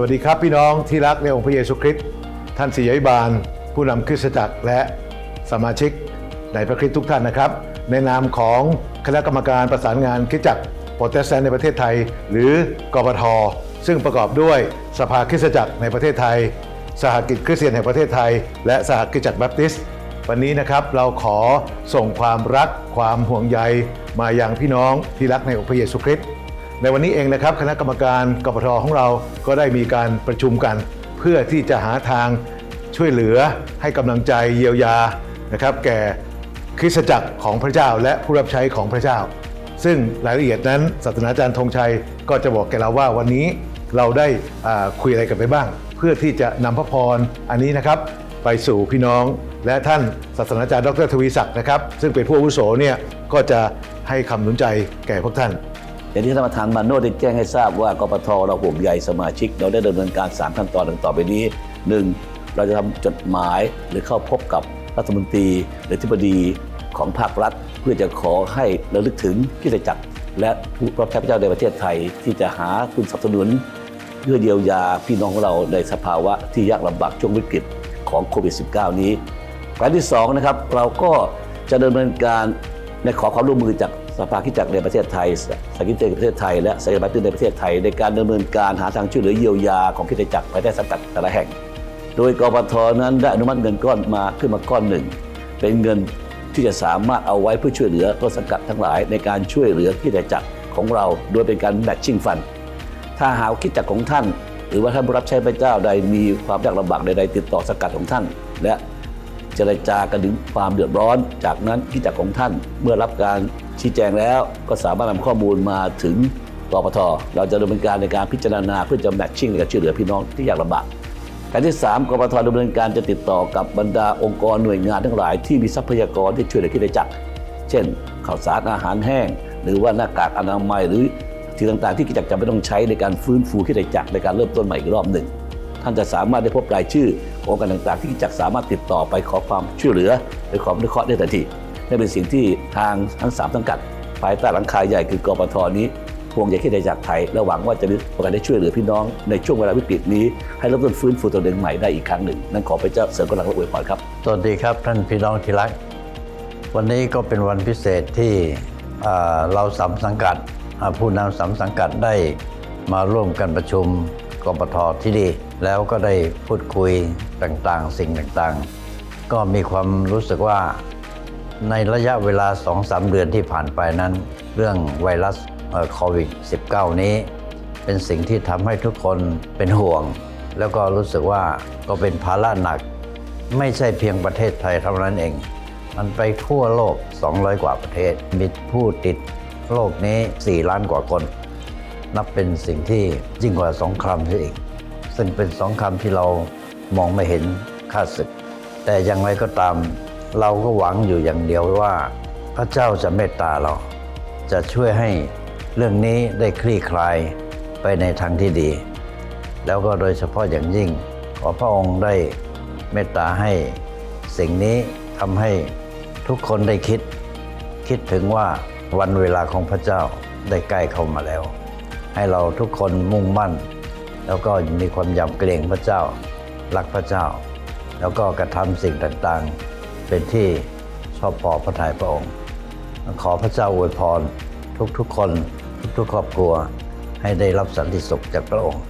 วัสดีครับพี่น้องที่รักในองค์พระเยซูคริสต์ท่านศิยิบาล ผู้นำคริสตจักรและสมาชิกในพระคริสต์ทุกท่านนะครับ ในนามของคณะกรรมการประสานงานคริสตจักรโปรเตสแตนต์ในประเทศไทย หรือกปทซึ่งประกอบด้วยสภาคริสตจักรในประเทศไทย สหกิจคริสเตียนแห่งประเทศไทย และสหกิจจักรแบปติสต์วันนี้นะครับเราขอส่งความรักความห่วงใยมายังพี่น้องที่รักในองค์พระเยซูคริสต์ ในวันนี้เองนะครับคณะกรรมการกปทของเราก็ได้มีการประชุมกัน เพื่อที่จะหาทางช่วยเหลือให้กำลังใจเยียวยานะครับ แก่คริสตจักรของพระเจ้าและผู้รับใช้ของพระเจ้า ซึ่งรายละเอียดนั้นศาสนาจารย์ธงชัยก็จะบอกแกเราว่าวันนี้เราได้คุยอะไรกันไปบ้าง เพื่อที่จะนำพระพรอันนี้นะครับไปสู่พี่น้องและท่านศาสนาจารย์ดรทวีศักดิ์นะครับ ซึ่งเป็นผู้อาวุโสเนี่ยก็จะให้คำหนุนใจแก่พวกท่าน อย่างที่ท่านประธานมาโนได้แจ้งให้ทราบว่ากปทเราห่วงใยสมาชิก เราได้ดำเนินการ 3 ขั้นตอนดังต่อไปนี้ 1. เราจะทำจดหมายหรือเข้าพบกับรัฐมนตรีหรือที่ปดีของภาครัฐ เพื่อจะขอให้ระลึกถึงคริสตจักร และผู้รับใช้พระเจ้าในประเทศไทย ที่จะหาทุนสนับสนุน เพื่อเยียวยาพี่น้องของเราในสภาวะที่ยากลำบากช่วงวิกฤตของโควิด -19 นี้ประการที่สองนะครับเราก็จะดำเนินการในขอความร่วมมือจาก สภาคริสตจักรในประเทศไทยสกิจเตในประเทศไทย และสายบัตรในประเทศไทย ในการดำเนินการหาทางช่วยเหลือเยียวยาของคริสตจักรภายใต้สังกัดแต่ละแห่ง โดยกปทนั้นได้อนุมัติเงินก้อนมาขึ้นมาก้อนหนึ่ง เป็นเงินที่จะสามารถเอาไว้เพื่อช่วยเหลือต้นสังกัดทั้งหลาย ในการช่วยเหลือคริสตจักรของเรา โดยเป็นการแมทชิ่งฟัน ถ้าหาคิดจักรของท่าน หรือว่าท่านผู้รับใช้พระเจ้าใดมีความยากลำบากใดๆติดต่อสกัดของท่าน และ เจรจากันถึงความเดือดร้อน จากนั้นคริดจักของท่านเมื่อรับการชี้แจงแล้วก็สามารถนำข้อมูลมาถึงกปทเราจะดำเนินการในการพิจารณาเพื่อจะแมทชิ่งในการช่วยเหลือพี่น้องที่ยากลำบากการที่ 3กปทดำเนินการจะติดต่อกับบรรดาองค์กรหน่วยงานทั้งหลายที่มีทรัพยากรที่ช่วยเหลือคริดจัก เช่นข้าวสารอาหารแห้ง หรือว่าหน้ากากอนามัยหรือสิ่ต่างๆ ที่กิจจักรจะไม่ต้องใช้ในการฟื้นฟูกิจจักรในการเริ่มต้นใหม่อีกรอบหนึ่ง ท่านจะสามารถได้พบรายชื่อองค์การต่างๆ ที่จจักสามารถติดต่อไปขอความช่วยเหลือหรือขอวิเคราะห์ได้ทันทีนี่เป็นสิ่งที่ทางทั้งสามสังกัด ภายใต้หลังคาใหญ่คือกปทนี้พวงใหญ่กิจจักไทยและหวังว่าจะมีโอกาสได้ช่วยเหลือพี่น้องในช่วงเวลาวิกฤตนี้ ให้เริ่มต้นฟื้นฟูตัวเองใหม่ได้อีกครั้งหนึ่ง นั่นขอพระเจ้าเสริมกำลังและอวยพรครับสวัสดีครับท่านพี่น้องที่รัก วันนี้ก็เป็นวันพิเศษที่เราสามสังกัดผู้นำสามสังกัดได้มาร่วมกันประชุม กปทที่ดี แล้วก็ได้พูดคุยต่างๆ สิ่งต่างๆ ก็มีความรู้สึกว่าในระยะเวลา 2-3 เดือนที่ผ่านไปนั้น เรื่องไวรัสโควิด -19 นี้ เป็นสิ่งที่ทำให้ทุกคนเป็นห่วง แล้วก็รู้สึกว่าก็เป็นภาระหนัก ไม่ใช่เพียงประเทศไทยเท่านั้นเอง มันไปทั่วโลก 200 กว่าประเทศ มีผู้ติดโรคนี้ 4 ล้านกว่าคน นับเป็นสิ่งที่ยิ่งกว่าสงครามซะอีก ซึ่งเป็นสงครามที่เรามองไม่เห็นค่าศึก แต่อย่างไรก็ตาม เราก็หวังอยู่อย่างเดียวว่า พระเจ้าจะเมตตาเรา จะช่วยให้เรื่องนี้ได้คลี่คลายไปในทางที่ดี แล้วก็โดยเฉพาะอย่างยิ่ง ขอพระองค์ได้เมตตาให้สิ่งนี้ทำให้ทุกคนได้คิด คิดถึงว่าวันเวลาของพระเจ้าได้ใกล้เข้ามาแล้ว ให้เราทุกคนมุ่งมั่น แล้วก็มีความยำเกรงพระเจ้า รักพระเจ้า แล้วก็กระทำสิ่งต่างๆ เป็นที่ชอบพอพระทัยพระองค์ ขอพระเจ้าอวยพร ทุกๆคน ทุกๆครอบครัว ให้ได้รับสันติสุขจากพระองค์